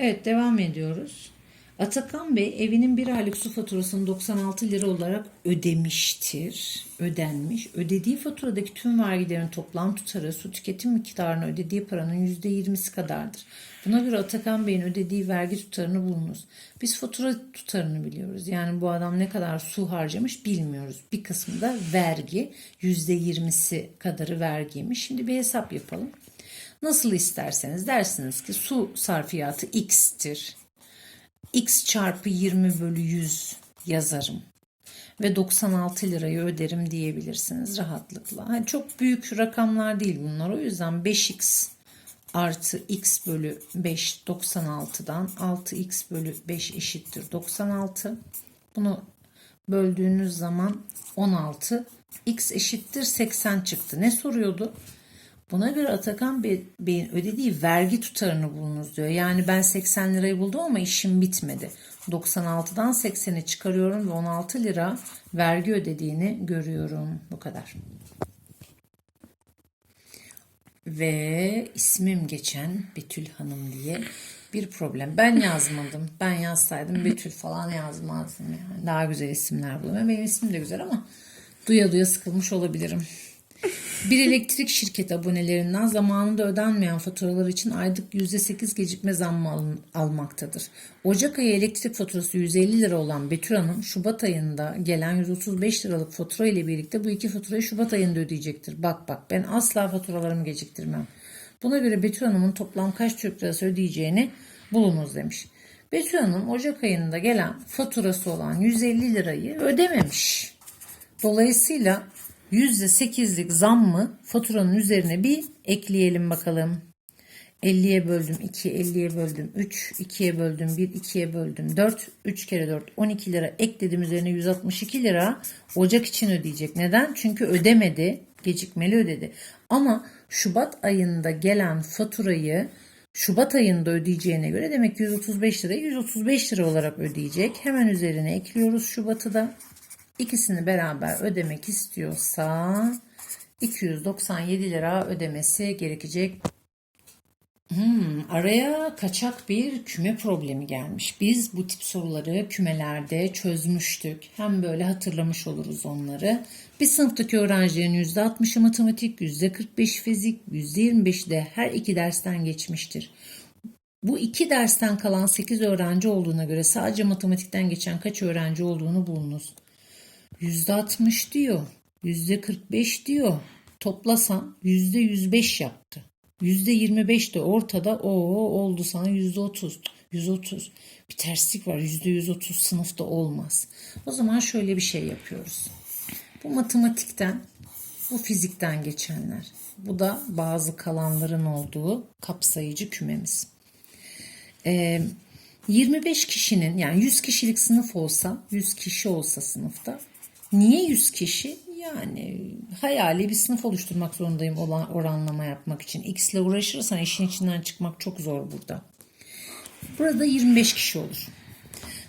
Evet devam ediyoruz. Atakan Bey evinin bir aylık su faturasını 96 lira olarak ödemiştir. Ödenmiş. Ödediği faturadaki tüm vergilerin toplam tutarı su tüketim miktarını ödediği paranın %20'si kadardır. Buna göre Atakan Bey'in ödediği vergi tutarını bulunuz. Biz fatura tutarını biliyoruz. Yani bu adam ne kadar su harcamış bilmiyoruz. Bir kısmı da vergi. %20'si kadarı vergiymiş. Şimdi bir hesap yapalım. Nasıl isterseniz dersiniz ki su sarfiyatı x'tir. x çarpı 20 bölü 100 yazarım. Ve 96 lirayı öderim diyebilirsiniz rahatlıkla. Hani çok büyük rakamlar değil bunlar. O yüzden 5x artı x bölü 5 96'dan 6x bölü 5 eşittir 96. Bunu böldüğünüz zaman 16 x eşittir 80 çıktı. Ne soruyordu? Buna göre Atakan Bey- Bey'in ödediği vergi tutarını bulunuz diyor. Yani ben 80 lirayı buldum ama işim bitmedi. 96'dan 80'i çıkarıyorum ve 16 lira vergi ödediğini görüyorum. Bu kadar. Ve ismim geçen Betül Hanım diye bir problem. Ben yazmadım. Ben yazsaydım Betül falan yazmazdım yani. Daha güzel isimler buluyorum. Benim ismim de güzel ama duya duya sıkılmış olabilirim. Bir elektrik şirket abonelerinden zamanında ödenmeyen faturalar için aylık %8 gecikme zammı al- almaktadır. Ocak ayı elektrik faturası 150 lira olan Betül Hanım Şubat ayında gelen 135 liralık fatura ile birlikte bu iki faturayı Şubat ayında ödeyecektir. Bak bak ben asla faturalarımı geciktirmem. Buna göre Betül Hanım'ın toplam kaç Türk lirası ödeyeceğini bulunuz demiş. Betül Hanım Ocak ayında gelen faturası olan 150 lirayı ödememiş. Dolayısıyla %8'lik zammı faturanın üzerine bir ekleyelim bakalım. 50'ye böldüm 2, 50'ye böldüm 3, 2'ye böldüm 1, 2'ye böldüm 4, 3 kere 4, 12 lira ekledim üzerine 162 lira Ocak için ödeyecek. Neden? Çünkü ödemedi, gecikmeli ödedi. Ama Şubat ayında gelen faturayı Şubat ayında ödeyeceğine göre demek ki 135 lirayı 135 lira olarak ödeyecek. Hemen üzerine ekliyoruz Şubat'ı da. İkisini beraber ödemek istiyorsa 297 lira ödemesi gerekecek. Hmm, araya kaçak bir küme problemi gelmiş. Biz bu tip soruları kümelerde çözmüştük. Hem böyle hatırlamış oluruz onları. Bir sınıftaki öğrencilerin %60'ı matematik, %45 fizik, %25'i de her iki dersten geçmiştir. Bu iki dersten kalan 8 öğrenci olduğuna göre sadece matematikten geçen kaç öğrenci olduğunu bulunuz. %60 diyor. %45 diyor. Toplasam %105 yaptı. %25 de ortada o oldu sana %30. 130. Bir terslik var. %130 sınıfta olmaz. O zaman şöyle bir şey yapıyoruz. Bu matematikten, bu fizikten geçenler. Bu da bazı kalanların olduğu kapsayıcı kümemiz. Ee, 25 kişinin yani 100 kişilik sınıf olsa 100 kişi olsa sınıfta niye 100 kişi? Yani hayali bir sınıf oluşturmak zorundayım olan oranlama yapmak için. X ile uğraşırsan işin içinden çıkmak çok zor burada. Burada 25 kişi olur.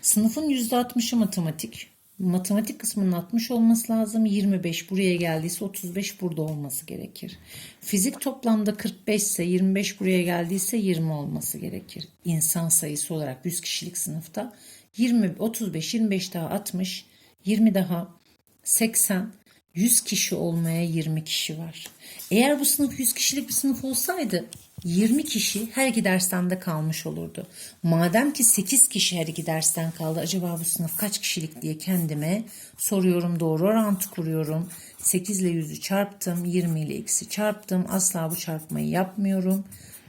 Sınıfın %60'ı matematik. Matematik kısmının 60 olması lazım. 25 buraya geldiyse 35 burada olması gerekir. Fizik toplamda 45 ise 25 buraya geldiyse 20 olması gerekir. İnsan sayısı olarak 100 kişilik sınıfta 20 35 25 daha 60 20 daha 80 100 kişi olmaya 20 kişi var. Eğer bu sınıf 100 kişilik bir sınıf olsaydı 20 kişi her iki dersten de kalmış olurdu. Madem ki 8 kişi her iki dersten kaldı acaba bu sınıf kaç kişilik diye kendime soruyorum. Doğru orantı kuruyorum. 8 ile 100'ü çarptım. 20 ile x'i çarptım. Asla bu çarpmayı yapmıyorum.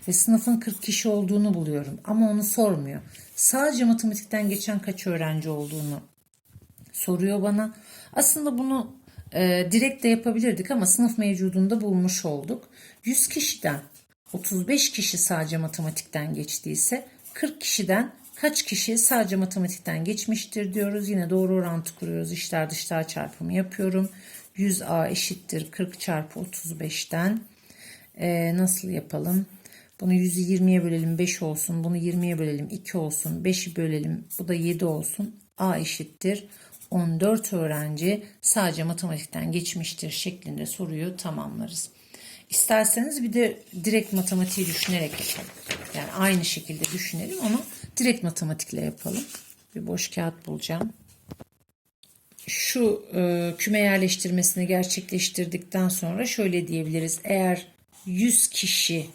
Ve sınıfın 40 kişi olduğunu buluyorum. Ama onu sormuyor. Sadece matematikten geçen kaç öğrenci olduğunu soruyor bana. Aslında bunu e, direkt de yapabilirdik ama sınıf mevcudunda bulmuş olduk. 100 kişiden 35 kişi sadece matematikten geçtiyse 40 kişiden kaç kişi sadece matematikten geçmiştir diyoruz. Yine doğru orantı kuruyoruz. İşler dışlar çarpımı yapıyorum. 100A eşittir 40 çarpı 35'ten. E, nasıl yapalım? Bunu 100'ü 20'ye bölelim 5 olsun. Bunu 20'ye bölelim 2 olsun. 5'i bölelim bu da 7 olsun. A eşittir 14 öğrenci sadece matematikten geçmiştir şeklinde soruyu tamamlarız. İsterseniz bir de direkt matematiği düşünerek yapalım. Yani aynı şekilde düşünelim ama direkt matematikle yapalım. Bir boş kağıt bulacağım. Şu e, küme yerleştirmesini gerçekleştirdikten sonra şöyle diyebiliriz. Eğer 100 kişi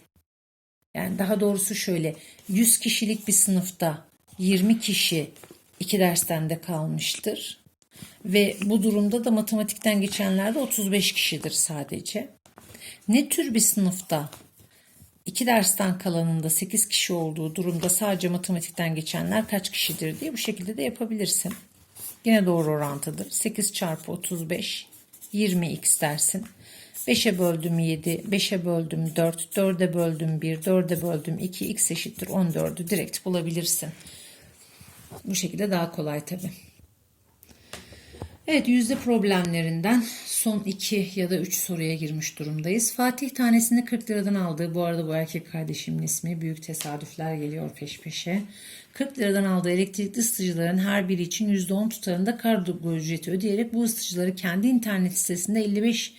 yani daha doğrusu şöyle 100 kişilik bir sınıfta 20 kişi iki dersten de kalmıştır. Ve bu durumda da matematikten geçenler de 35 kişidir sadece. Ne tür bir sınıfta iki dersten kalanında 8 kişi olduğu durumda sadece matematikten geçenler kaç kişidir diye bu şekilde de yapabilirsin. Yine doğru orantıdır. 8 çarpı 35 20x dersin. 5'e böldüm 7, 5'e böldüm 4, 4'e böldüm 1, 4'e böldüm 2, x eşittir 14'ü direkt bulabilirsin. Bu şekilde daha kolay tabi. Evet yüzde problemlerinden son 2 ya da 3 soruya girmiş durumdayız. Fatih tanesini 40 liradan aldığı bu arada bu erkek kardeşimin ismi büyük tesadüfler geliyor peş peşe. 40 liradan aldığı elektrikli ısıtıcıların her biri için %10 tutarında kargo ücreti ödeyerek bu ısıtıcıları kendi internet sitesinde 55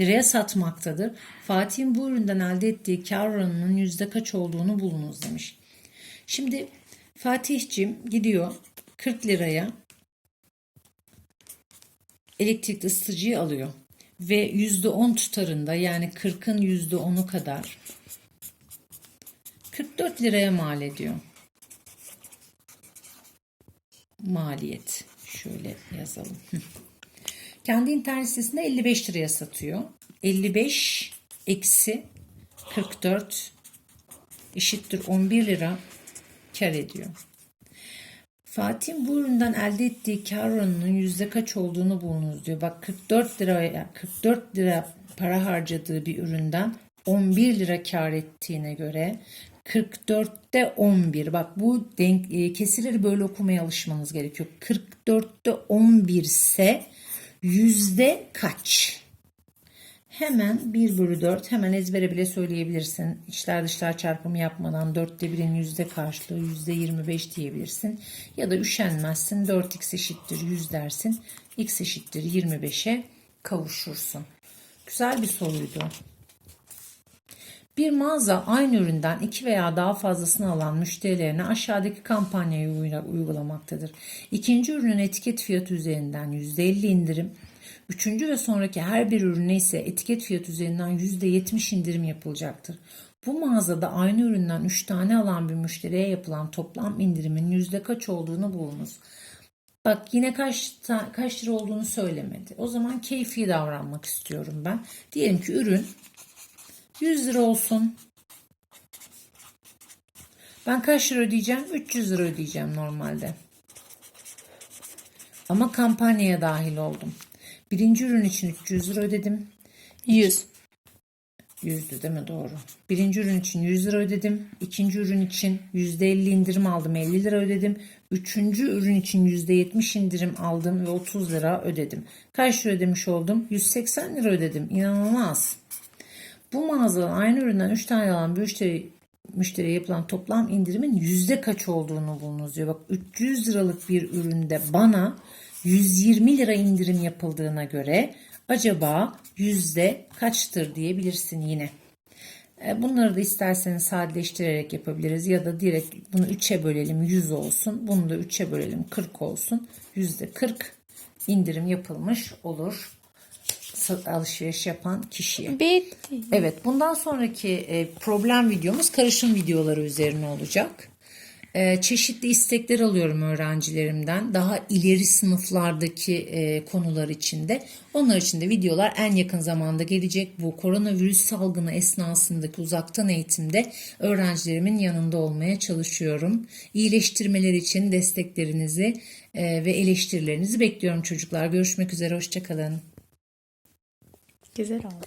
liraya satmaktadır. Fatih'in bu üründen elde ettiği kar oranının yüzde kaç olduğunu bulunuz demiş. Şimdi Fatih'cim gidiyor 40 liraya elektrikli ısıtıcıyı alıyor ve %10 tutarında yani 40'ın %10'u kadar 44 liraya mal ediyor. Maliyet. Şöyle yazalım. Kendi internet sitesinde 55 liraya satıyor. 55 eksi 44 eşittir 11 lira kar ediyor. Fatih'in bu üründen elde ettiği kar oranının yüzde kaç olduğunu bulunuz diyor. Bak 44 liraya 44 lira para harcadığı bir üründen 11 lira kar ettiğine göre 44'te 11. Bak bu denk, e, kesirleri böyle okumaya alışmanız gerekiyor. 44'te 11 ise yüzde kaç? Hemen 1 bölü 4 hemen ezbere bile söyleyebilirsin. İçler dışlar çarpımı yapmadan 4'te 1'in yüzde karşılığı yüzde 25 diyebilirsin. Ya da üşenmezsin 4x eşittir 100 dersin. x eşittir 25'e kavuşursun. Güzel bir soruydu. Bir mağaza aynı üründen iki veya daha fazlasını alan müşterilerine aşağıdaki kampanyayı uygulamaktadır. İkinci ürünün etiket fiyatı üzerinden %50 indirim, Üçüncü ve sonraki her bir ürüne ise etiket fiyatı üzerinden %70 indirim yapılacaktır. Bu mağazada aynı üründen 3 tane alan bir müşteriye yapılan toplam indirimin yüzde kaç olduğunu bulunuz. Bak yine kaç, kaç lira olduğunu söylemedi. O zaman keyfi davranmak istiyorum ben. Diyelim ki ürün 100 lira olsun. Ben kaç lira ödeyeceğim? 300 lira ödeyeceğim normalde. Ama kampanyaya dahil oldum. Birinci ürün için 300 lira ödedim. 100. 100'dü değil mi? Doğru. Birinci ürün için 100 lira ödedim. İkinci ürün için %50 indirim aldım. 50 lira ödedim. Üçüncü ürün için %70 indirim aldım ve 30 lira ödedim. Kaç lira ödemiş oldum? 180 lira ödedim. İnanılmaz. Bu mağazadan aynı üründen 3 tane alan bir müşteri müşteriye yapılan toplam indirimin yüzde kaç olduğunu bulunuz diyor. Bak 300 liralık bir üründe bana 120 lira indirim yapıldığına göre acaba yüzde kaçtır diyebilirsin yine. E, bunları da isterseniz sadeleştirerek yapabiliriz ya da direkt bunu 3'e bölelim 100 olsun. Bunu da 3'e bölelim 40 olsun. Yüzde 40 indirim yapılmış olur alışveriş yapan kişiye. Bitti. Evet bundan sonraki e, problem videomuz karışım videoları üzerine olacak. Ee, çeşitli istekler alıyorum öğrencilerimden. Daha ileri sınıflardaki e, konular içinde. Onlar için de videolar en yakın zamanda gelecek. Bu koronavirüs salgını esnasındaki uzaktan eğitimde öğrencilerimin yanında olmaya çalışıyorum. İyileştirmeler için desteklerinizi e, ve eleştirilerinizi bekliyorum çocuklar. Görüşmek üzere, hoşçakalın. Güzel oldu.